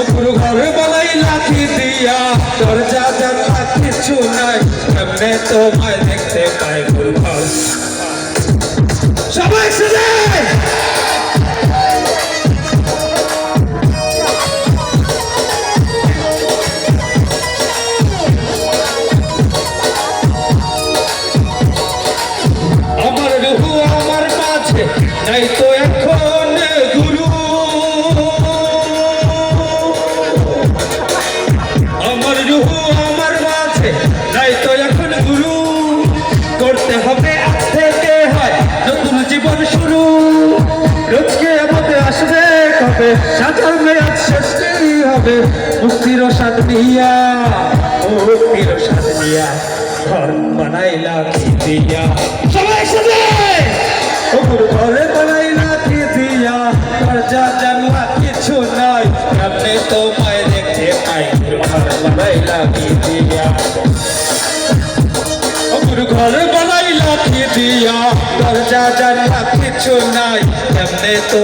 অপুর ঘরে বলাই লাঠি দিয়া। দরজা জানলা কিছু নাই এমনি তোমায় দেখতে পাই ঘর সবাই শুনে! আমার রুহু আমার মাঝে, নাই তো এখন। গুরু, করতে হবে আজ থেকে হয় নতুন জীবন শুরু। রোজকে আমাদের আসবে কবে? সাজার মেয়াদ শেষ হবে। মুক্তির সাথ দিয়া মুক্তির সাথ দিয়া ঘর বানাইলা কি দিয়া। সবাই সাথে ওপর ঘরে বানাইলা কি দিয়া। দরজা জানলা কিছু নাই, সামনে তোমায় দেখতে পাই। ঘর বানাইলা কি দিয়া। ওপর ঘর বলাই লাঠি দিয়া দরজা জানা কিছু নাই এমনি তো